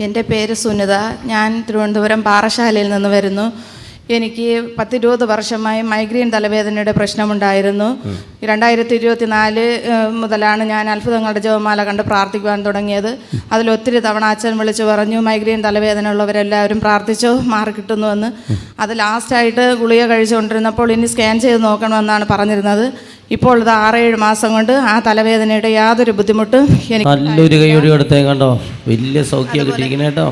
എന്റെ പേര് സുനിത. ഞാൻ തിരുവനന്തപുരം പാറശാലയിൽ നിന്ന് വരുന്നു. എനിക്ക് പത്തിരുപത് വർഷമായി മൈഗ്രെയിൻ തലവേദനയുടെ പ്രശ്നമുണ്ടായിരുന്നു. രണ്ടായിരത്തി ഇരുപത്തി നാല് മുതലാണ് ഞാൻ അത്ഭുതങ്ങളുടെ ജപമാല കണ്ട് പ്രാർത്ഥിക്കുവാൻ തുടങ്ങിയത്. അതിൽ ഒത്തിരി തവണ അച്ഛൻ വിളിച്ചു പറഞ്ഞു മൈഗ്രെയിൻ തലവേദന ഉള്ളവരെല്ലാവരും പ്രാർത്ഥിച്ചോ? മാറിക്കിട്ടുന്നുവെന്ന് അത് ലാസ്റ്റായിട്ട് ഗുളിക കഴിച്ചുകൊണ്ടിരുന്നപ്പോൾ ഇനി സ്കാൻ ചെയ്ത് നോക്കണമെന്നാണ് പറഞ്ഞിരുന്നത്. ഇപ്പോൾ ഇത് ആറേഴ് മാസം കൊണ്ട് ആ തലവേദനയുടെ യാതൊരു ബുദ്ധിമുട്ടും എനിക്ക് നല്ലൊരു കൊടുത്തേ കണ്ടോ? വലിയ സൗഖ്യം കേട്ടോ.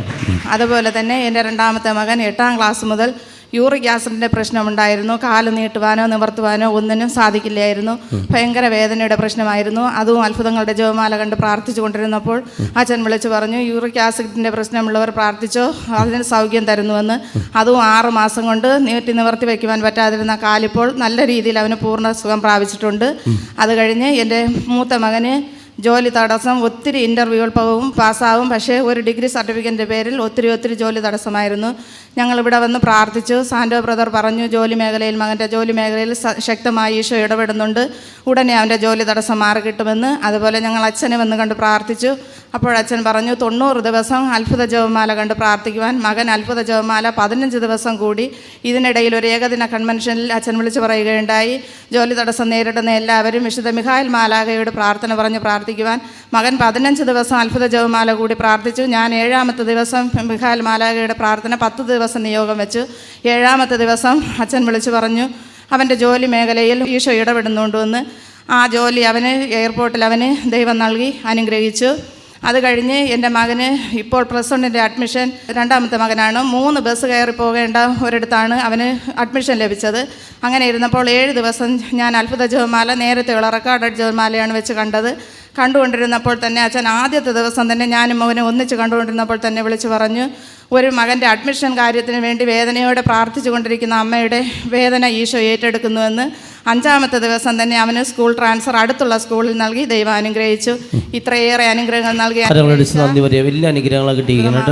അതുപോലെ തന്നെ എന്റെ രണ്ടാമത്തെ മകൻ എട്ടാം ക്ലാസ് മുതൽ യൂറിക് ആസിഡിന്റെ പ്രശ്നമുണ്ടായിരുന്നു. കാൽ നീട്ടുവാനോ നിവർത്തുവാനോ ഒന്നിനും സാധിക്കില്ലായിരുന്നു. ഭയങ്കര വേദനയുടെ പ്രശ്നമായിരുന്നു. അതും അത്ഭുതങ്ങളുടെ ജപമാല കണ്ട് പ്രാർത്ഥിച്ചു കൊണ്ടിരുന്നപ്പോൾ അച്ഛൻ വിളിച്ചു പറഞ്ഞു യൂറിക് ആസിഡിന്റെ പ്രശ്നമുള്ളവർ പ്രാർത്ഥിച്ചോ? അതിന് സൗഖ്യം തരുന്നുവെന്ന്. അതും ആറ് മാസം കൊണ്ട് നീട്ടി നിവർത്തി വയ്ക്കുവാൻ പറ്റാതിരുന്ന കാലിപ്പോൾ നല്ല രീതിയിൽ അവന് പൂർണ സുഖം പ്രാപിച്ചിട്ടുണ്ട്. അത് കഴിഞ്ഞ് എന്റെ മൂത്ത മകന് ജോലി തടസ്സം ഒത്തിരി ഇന്റർവ്യൂകൾ പോകും പാസ്സാവും. പക്ഷേ ഒരു ഡിഗ്രി സർട്ടിഫിക്കറ്റിന്റെ പേരിൽ ഒത്തിരി ഒത്തിരി ജോലി തടസ്സമായിരുന്നു. ഞങ്ങളിവിടെ വന്ന് പ്രാർത്ഥിച്ചു. സാൻഡോ ബ്രദർ പറഞ്ഞു ജോലി മേഖലയിൽ മകന്റെ ജോലി മേഖലയിൽ ശക്തമായി ഈശോ ഇടപെടുന്നുണ്ട്. ഉടനെ അവന്റെ ജോലി തടസ്സം മാറി കിട്ടുമെന്ന് അതുപോലെ ഞങ്ങൾ അച്ഛനെ വന്ന് കണ്ട് പ്രാർത്ഥിച്ചു. അപ്പോൾ അച്ഛൻ പറഞ്ഞു തൊണ്ണൂറ് ദിവസം അത്ഭുത ജപമാല കണ്ട് പ്രാർത്ഥിക്കുവാൻ മകൻ അത്ഭുത ജപമാല പതിനഞ്ച് ദിവസം കൂടി ഇതിനിടയിൽ ഒരു ഏകദിന കൺവെൻഷനിൽ അച്ഛൻ വിളിച്ചു പറയുകയുണ്ടായി. ജോലി തടസ്സം നേരിടുന്ന എല്ലാവരും വിശുദ്ധ മിഹായൽ മാലാകയോട് പ്രാർത്ഥന പറഞ്ഞ് പ്രാർത്ഥിക്കുവാൻ മകൻ പതിനഞ്ച് ദിവസം അത്ഭുത ജപമാല കൂടി പ്രാർത്ഥിച്ചു. ഞാൻ ഏഴാമത്തെ ദിവസം മിഹായൽ മാലാകയുടെ പ്രാർത്ഥന പത്ത് ദിവസം നിയോഗം വെച്ചു. ഏഴാമത്തെ ദിവസം അച്ഛൻ വിളിച്ചു പറഞ്ഞു അവന്റെ ജോലി മേഖലയിൽ ഈശോ ഇടപെടുന്നുണ്ടെന്ന് ആ ജോലി അവന് എയർപോർട്ടിൽ അവന് ദൈവം നൽകി അനുഗ്രഹിച്ചു. അത് കഴിഞ്ഞ് എന്റെ മകന് ഇപ്പോൾ പ്ലസ് വണ്ണിന്റെ അഡ്മിഷൻ രണ്ടാമത്തെ മകനാണ്. മൂന്ന് ബസ് കയറി പോകേണ്ട ഒരിടത്താണ് അവന് അഡ്മിഷൻ ലഭിച്ചത്. അങ്ങനെ ഇരുന്നപ്പോൾ ഏഴ് ദിവസം ഞാൻ അത്ഭുത ജപമാല നേരത്തെയുള്ള റെക്കോർഡഡ് ജപമാലയാണ് വെച്ച് കണ്ടത്. കണ്ടുകൊണ്ടിരുന്നപ്പോൾ തന്നെ അച്ഛൻ ആദ്യത്തെ ദിവസം തന്നെ ഞാനും മകനെ ഒന്നിച്ച് കണ്ടുകൊണ്ടിരുന്നപ്പോൾ തന്നെ വിളിച്ചു പറഞ്ഞു ഒരു മകന്റെ അഡ്മിഷൻ കാര്യത്തിന് വേണ്ടി വേദനയോടെ പ്രാർത്ഥിച്ചു കൊണ്ടിരിക്കുന്ന അമ്മയുടെ വേദന ഈശോ ഏറ്റെടുക്കുന്നുവെന്ന് അഞ്ചാമത്തെ ദിവസം തന്നെ അവന് സ്കൂൾ ട്രാൻസ്ഫർ അടുത്തുള്ള സ്കൂളിൽ നൽകി ദൈവം അനുഗ്രഹിച്ചു. ഇത്രയേറെ അനുഗ്രഹങ്ങൾ നൽകി വലിയ അനുഗ്രഹങ്ങളെ കിട്ടിയിരിക്കണം